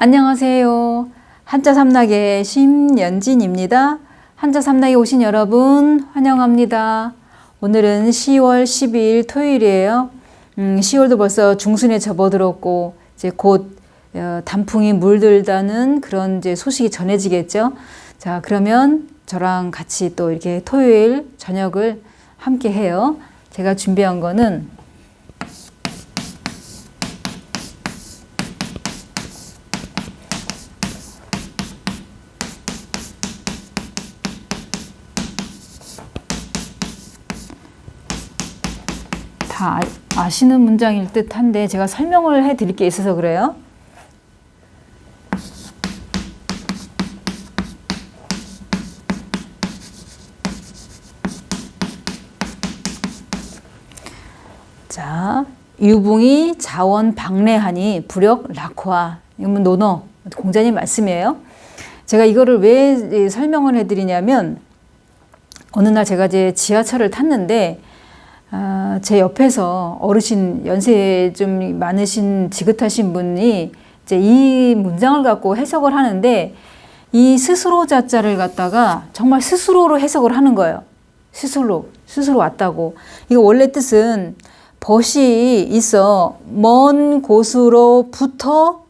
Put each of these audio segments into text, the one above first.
안녕하세요. 한자 삼락의 심연진입니다. 한자 삼락에 오신 여러분 환영합니다. 오늘은 10월 12일 토요일이에요. 음, 10월도 벌써 중순에 접어들었고 이제 곧 어, 단풍이 물들다는 그런 이제 소식이 전해지겠죠. 자, 그러면 저랑 같이 또 이렇게 토요일 저녁을 함께 해요. 제가 준비한 거는 다 아- 아시는 문장일 듯한데 제가 설명을 해 드릴 게 있어서 그래요. 자, 유붕이 자원 방래하니 부력 낙화. 이건 논어 공자님 말씀이에요. 제가 이거를 왜 설명을 해드리냐면 어느 날 제가 이제 지하철을 탔는데 아, 제 옆에서 어르신 연세 좀 많으신 지긋하신 분이 이제 이 문장을 갖고 해석을 하는데 이 스스로 자자를 갖다가 정말 스스로로 해석을 하는 거예요. 스스로 스스로 왔다고. 이거 원래 뜻은 벗이 있어 먼 곳으로부터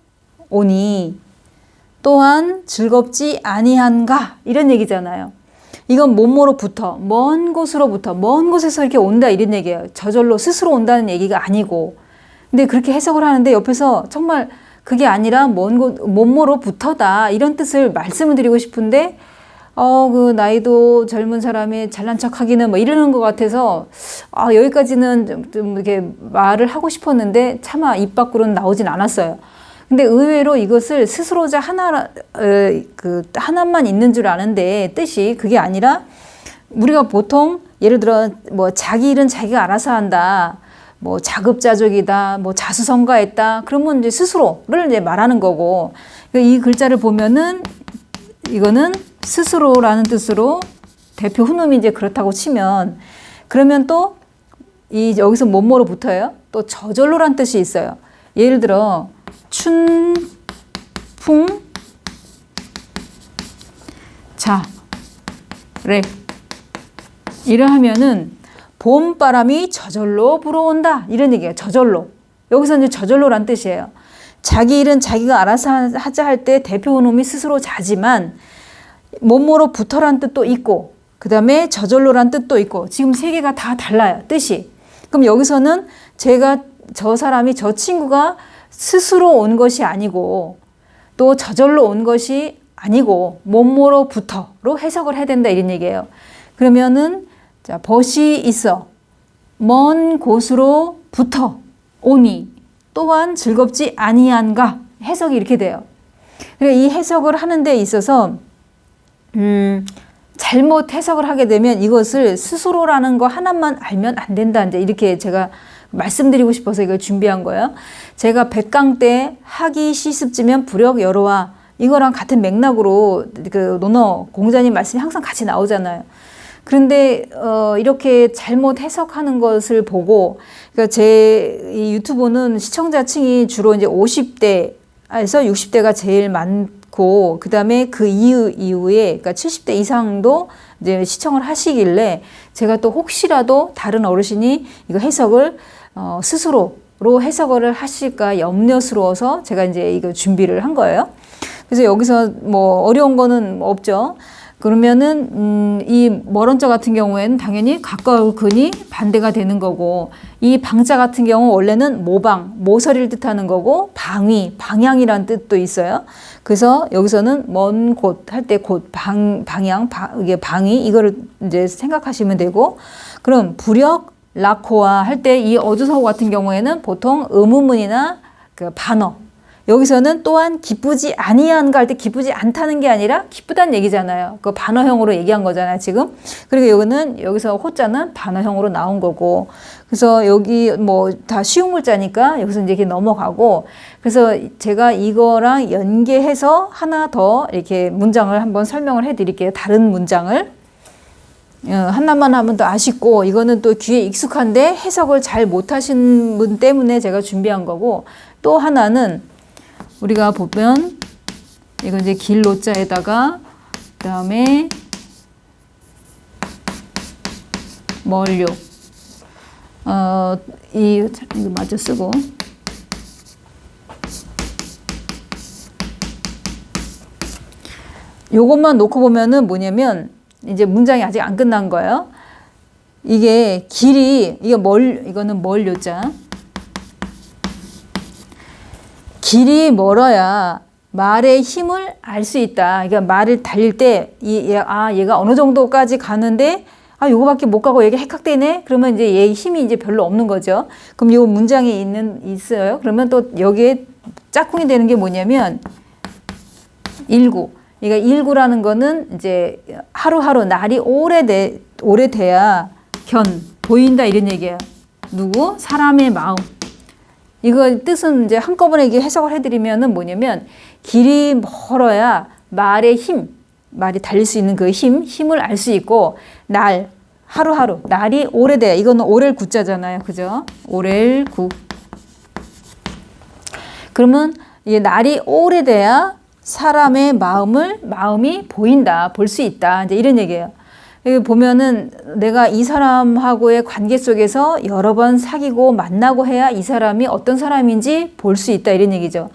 오니 또한 즐겁지 아니한가 이런 얘기잖아요. 이건 몸으로부터 먼 곳으로부터 먼 곳에서 이렇게 온다 이런 얘기예요. 저절로 스스로 온다는 얘기가 아니고. 근데 그렇게 해석을 하는데 옆에서 정말 그게 아니라 먼 곳, 몸으로부터다 이런 뜻을 말씀을 드리고 싶은데 어, 그 나이도 젊은 사람이 잘난 척 하기는 뭐 이러는 것 같아서 아, 여기까지는 좀, 좀 이렇게 말을 하고 싶었는데 차마 입 밖으로는 나오진 않았어요. 근데 의외로 이것을 스스로자 하나 그 하나만 있는 줄 아는데 뜻이 그게 아니라 우리가 보통 예를 들어 뭐 자기 일은 자기가 알아서 한다. 뭐 자급자족이다. 뭐 자수성가했다. 그러면 이제 스스로를 이제 말하는 거고 이 글자를 보면은 이거는 스스로라는 뜻으로 대표 훈음이 이제 그렇다고 치면 그러면 또 이 여기서 뭐뭐로 붙어요? 또 저절로란 뜻이 있어요. 예를 들어 춘풍? 자, 래. 이러하면은 봄바람이 저절로 불어온다. 이런 얘기예요. 저절로. 여기서 이제 저절로란 뜻이에요. 자기 일은 자기가 알아서 하자 할 때 대표 혼음이 스스로 자지만 몸으로 붙어란 뜻도 있고 그 다음에 저절로란 뜻도 있고 지금 세 개가 다 달라요. 뜻이. 그럼 여기서는 제가 저 사람이 저 친구가 스스로 온 것이 아니고 또 저절로 온 것이 아니고 몸으로부터로 해석을 해야 된다 이런 얘기예요. 그러면은 자 벗이 있어 먼 곳으로부터 오니 또한 즐겁지 아니한가 해석이 이렇게 돼요. 그래 이 해석을 하는 데 있어서 음, 잘못 해석을 하게 되면 이것을 스스로라는 거 하나만 알면 안 된다 이제 이렇게 제가 말씀드리고 싶어서 이걸 준비한 거예요. 제가 백강 때 하기 시습지면 부력 여로와 이거랑 같은 맥락으로 그 논어 공자님 말씀이 항상 같이 나오잖아요. 그런데 어 이렇게 잘못 해석하는 것을 보고 그러니까 제이 유튜브는 시청자층이 주로 이제 50대에서 60대가 제일 많고 그다음에 그 이후 이후에 그러니까 70대 이상도 이제 시청을 하시길래 제가 또 혹시라도 다른 어르신이 이거 해석을 어, 스스로로 해석을 하실까 염려스러워서 제가 이제 이거 준비를 한 거예요. 그래서 여기서 뭐 어려운 거는 없죠. 그러면은 음, 이 멀언자 같은 경우에는 당연히 가까울 근이 반대가 되는 거고 이 방자 같은 경우 원래는 모방, 모서리를 뜻하는 거고 방위, 방향이란 뜻도 있어요. 그래서 여기서는 먼 곳 할 때 곳 방 방향 방, 이게 방위 이거를 이제 생각하시면 되고 그럼 부력 라코아 할 때 이 어조사고 같은 경우에는 보통 의문문이나 그 반어 여기서는 또한 기쁘지 아니한가 할 때 기쁘지 않다는 게 아니라 기쁘다는 얘기잖아요. 그 반어형으로 얘기한 거잖아요, 지금. 그리고 여기는 여기서 호자는 반어형으로 나온 거고. 그래서 여기 뭐 다 쉬운 물자니까 여기서 이제 이렇게 넘어가고. 그래서 제가 이거랑 연계해서 하나 더 이렇게 문장을 한번 설명을 해 드릴게요. 다른 문장을. 어, 하나만 하면 더 아쉽고 이거는 또 귀에 익숙한데 해석을 잘 못하신 분 때문에 제가 준비한 거고 또 하나는 우리가 보면 이거 이제 길로자에다가 그다음에 멀료. 어, 이 이거 마저 쓰고 요것만 놓고 보면은 뭐냐면 이제 문장이 아직 안 끝난 거예요. 이게 길이 이거 멀 이거는 멀 요자. 길이 멀어야 말의 힘을 알 수 있다. 그러니까 말을 달릴 때이아 얘가 어느 정도까지 가는데 아 요거밖에 못 가고 얘가 헷갈되네. 그러면 이제 얘 힘이 이제 별로 없는 거죠. 그럼 요 문장이 있는 있어요. 그러면 또 여기에 짝꿍이 되는 게 뭐냐면 일구. 그러니까 일구라는 거는 이제 하루하루 날이 오래돼 오래돼야 견 보인다 이런 얘기예요. 누구? 사람의 마음. 이거 뜻은 이제 한꺼번에 이게 해석을 해드리면은 뭐냐면 길이 멀어야 말의 힘, 말이 달릴 수 있는 그 힘, 힘을 알 수 있고 날 하루하루 날이 오래돼. 이거는 오렐 구자잖아요, 그죠? 오렐 구. 그러면 이 날이 오래돼야 사람의 마음을 마음이 보인다, 볼 수 있다. 이제 이런 얘기예요. 여기 보면은 내가 이 사람하고의 관계 속에서 여러 번 사귀고 만나고 해야 이 사람이 어떤 사람인지 볼 수 있다 이런 얘기죠.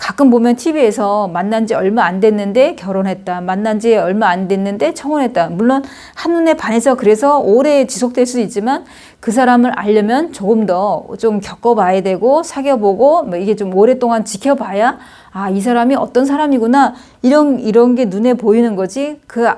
가끔 보면 TV에서 만난 지 얼마 안 됐는데 결혼했다. 만난 지 얼마 안 됐는데 청혼했다. 물론 한눈에 반해서 그래서 오래 지속될 수 있지만 그 사람을 알려면 조금 더 좀 겪어봐야 되고 사귀어보고 뭐 이게 좀 오랫동안 지켜봐야 아, 이 사람이 어떤 사람이구나. 이런, 이런 게 눈에 보이는 거지. 그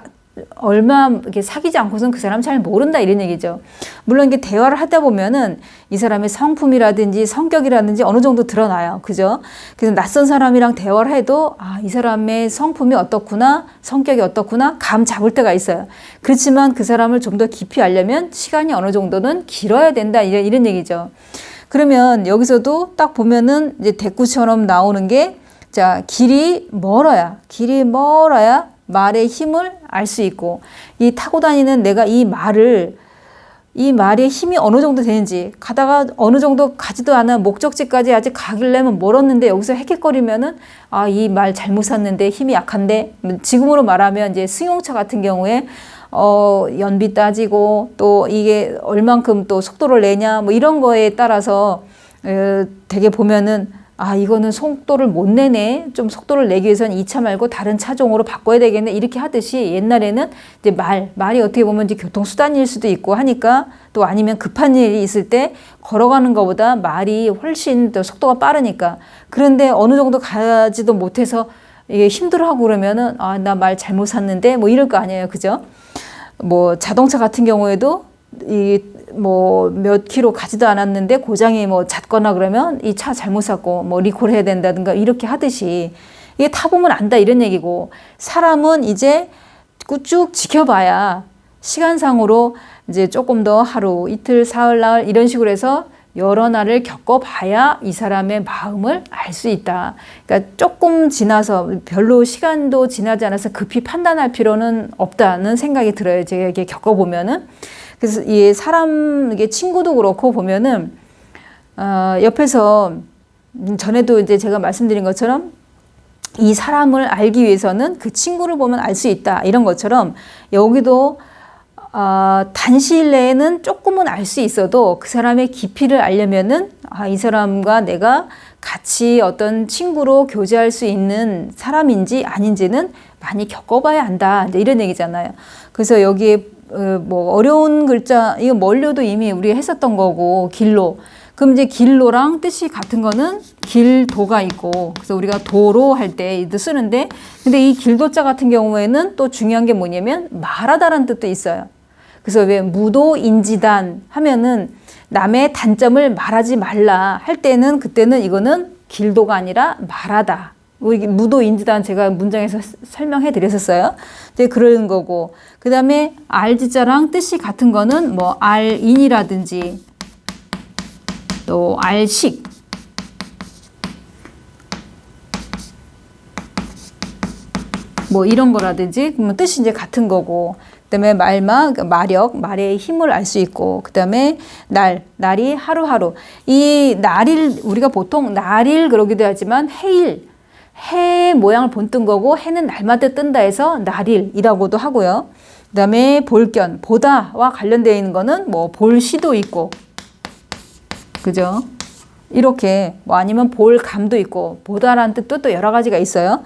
얼마 이렇게 사귀지 않고선 그 사람 잘 모른다 이런 얘기죠. 물론 이게 대화를 하다 보면은 이 사람의 성품이라든지 성격이라든지 어느 정도 드러나요. 그죠? 그래서 낯선 사람이랑 대화를 해도 아, 이 사람의 성품이 어떻구나, 성격이 어떻구나 감 잡을 때가 있어요. 그렇지만 그 사람을 좀 더 깊이 알려면 시간이 어느 정도는 길어야 된다 이런, 이런 얘기죠. 그러면 여기서도 딱 보면은 이제 대꾸처럼 나오는 게 자, 길이 멀어야, 길이 멀어야 말의 힘을 알 수 있고 이 타고 다니는 내가 이 말을 이 말의 힘이 어느 정도 되는지 가다가 어느 정도 가지도 않은 목적지까지 아직 가길래면 멀었는데 여기서 헥헥거리면은 아 이 말 잘못 샀는데 힘이 약한데? 지금으로 말하면 이제 승용차 같은 경우에 어 연비 따지고 또 이게 얼만큼 또 속도를 내냐? 뭐 이런 거에 따라서 어, 되게 보면은 아, 이거는 속도를 못 내네. 좀 속도를 내기 위해서는 이차 말고 다른 차종으로 바꿔야 되겠네. 이렇게 하듯이 옛날에는 이제 말, 말이 어떻게 보면 이제 교통 수단일 수도 있고 하니까 또 아니면 급한 일이 있을 때 걸어가는 것보다 말이 훨씬 더 속도가 빠르니까. 그런데 어느 정도 가지도 못해서 이게 힘들어하고 그러면은 아, 나 말 잘못 샀는데 뭐 이럴 거 아니에요. 그죠? 뭐 자동차 같은 경우에도 이 뭐몇 킬로 가지도 않았는데 고장이 뭐 잦거나 그러면 이 차 잘못 샀고 뭐 리콜 해야 된다든가 이렇게 하듯이 이게 타보면 안다 이런 얘기고 사람은 이제 쭉 지켜봐야 시간상으로 이제 조금 더 하루 이틀 사흘 나흘 이런 식으로 해서 여러 날을 겪어봐야 이 사람의 마음을 알 수 있다. 그러니까 조금 지나서 별로 시간도 지나지 않아서 급히 판단할 필요는 없다는 생각이 들어요. 제가 이렇게 겪어보면은. 그래서 이 사람 이게 친구도 그렇고 보면은 어, 옆에서 전에도 이제 제가 말씀드린 것처럼 이 사람을 알기 위해서는 그 친구를 보면 알 수 있다 이런 것처럼 여기도 어, 단시일 내에는 조금은 알 수 있어도 그 사람의 깊이를 알려면은 아, 이 사람과 내가 같이 어떤 친구로 교제할 수 있는 사람인지 아닌지는 많이 겪어봐야 한다. 이런 얘기잖아요. 그래서 여기에 어, 뭐 어려운 글자 이거 멀려도 이미 우리 했었던 거고 길로 그럼 이제 길로랑 뜻이 같은 거는 길도가 있고 그래서 우리가 도로 할때 쓰는데 근데 이 길도자 같은 경우에는 또 중요한 게 뭐냐면 말하다라는 뜻도 있어요. 그래서 왜 무도인지단 하면은 남의 단점을 말하지 말라 할 때는 그때는 이거는 길도가 아니라 말하다. 우리 무도 인지단 제가 문장에서 설명해 드렸었어요. 이제 그런 거고. 그 다음에 알지자랑 뜻이 같은 거는 뭐 알인이라든지 또 알식 뭐 이런 거라든지 그러면 뜻이 이제 같은 거고 그다음에 말마 그러니까 마력 말의 힘을 알 수 있고 그다음에 날 날이 하루하루 이 날일 우리가 보통 날일 그러기도 하지만 해일 해 모양을 본뜬 거고 해는 날마다 뜬다 해서 날일이라고도 하고요. 그 다음에 볼견 보다와 관련되어 있는 거는 뭐 볼시도 있고 그죠? 이렇게 뭐 아니면 볼감도 있고 보다라는 뜻도 또 여러 가지가 있어요.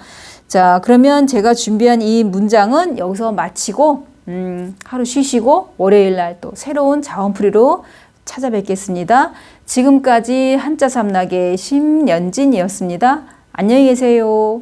자, 그러면 제가 준비한 이 문장은 여기서 마치고 음, 하루 쉬시고 월요일 날 또 새로운 자원풀이로 찾아뵙겠습니다. 지금까지 한자 삼락의 심연진이었습니다. 안녕히 계세요.